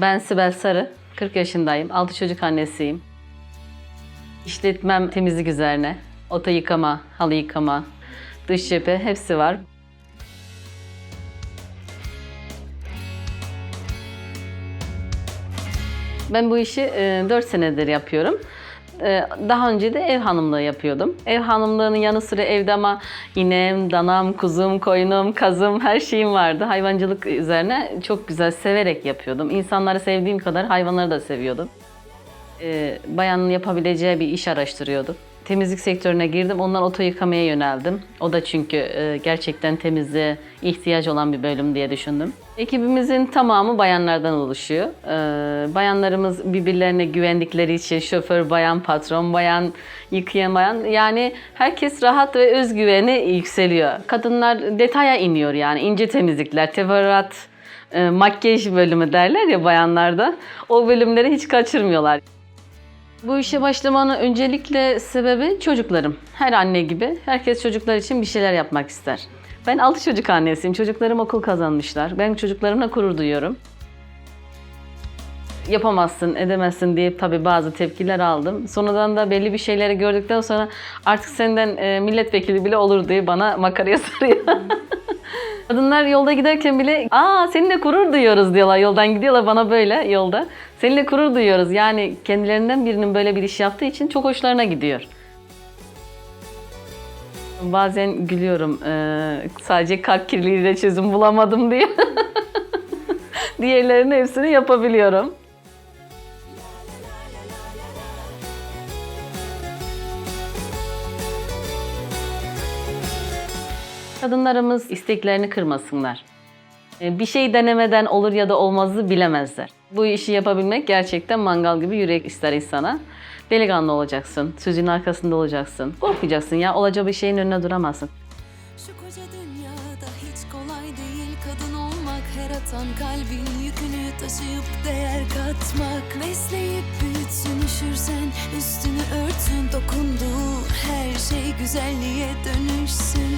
Ben Sibel Sarı, 40 yaşındayım. 6 çocuk annesiyim. İşletmem temizlik üzerine. Oto yıkama, halı yıkama, dış cephe hepsi var. Ben bu işi 4 senedir yapıyorum. E, Daha önce de ev hanımlığı yapıyordum. Ev hanımlığının yanı sıra evde ama inem, danam, kuzum, koyunum, kazım her şeyim vardı. Hayvancılık üzerine çok güzel severek yapıyordum. İnsanları sevdiğim kadar hayvanları da seviyordum. E, Bayanın yapabileceği bir iş araştırıyordum. Temizlik sektörüne girdim. Ondan oto yıkamaya yöneldim. O da çünkü e, gerçekten temizliğe ihtiyaç olan bir bölüm diye düşündüm. Ekibimizin tamamı bayanlardan oluşuyor. E, Bayanlarımız birbirlerine güvendikleri için şoför bayan, patron bayan, yıkayan bayan. Yani herkes rahat ve özgüveni yükseliyor. Kadınlar detaya iniyor yani ince temizlikler, teferruat, e, makyaj bölümü derler ya bayanlarda. O bölümleri hiç kaçırmıyorlar. Bu işe başlamanın öncelikle sebebi çocuklarım. Her anne gibi herkes çocuklar için bir şeyler yapmak ister. Ben 6 çocuk annesiyim. Çocuklarım okul kazanmışlar. Ben çocuklarımla gurur duyuyorum. Yapamazsın, edemezsin diye tabii bazı tepkiler aldım. Sonradan da belli bir şeyleri gördükten sonra artık senden e, milletvekili bile olur diye bana makaraya sarıyor. Kadınlar yolda giderken bile aa seninle gurur duyuyoruz diyorlar. Yoldan gidiyorlar bana böyle yolda. Seninle gurur duyuyoruz. Yani kendilerinden birinin böyle bir iş yaptığı için çok hoşlarına gidiyor. Bazen gülüyorum. Ee, sadece kalp kirliliğiyle çözüm bulamadım diye. Diğerlerinin hepsini yapabiliyorum. Kadınlarımız isteklerini kırmasınlar. Ee, Bir şey denemeden olur ya da olmazı bilemezler. Bu işi yapabilmek gerçekten mangal gibi yürek ister insana. Delikanlı olacaksın, sözün arkasında olacaksın. Korkmayacaksın ya, olacağı bir şeyin önüne duramazsın. Şu koca dünyada hiç kolay değil kadın olmak Her atan kalbin yükünü taşıyıp değer katmak Besleyip büyütsün üşürsen üstünü örtsün dokunduğu Her şey güzelliğe dönüşsün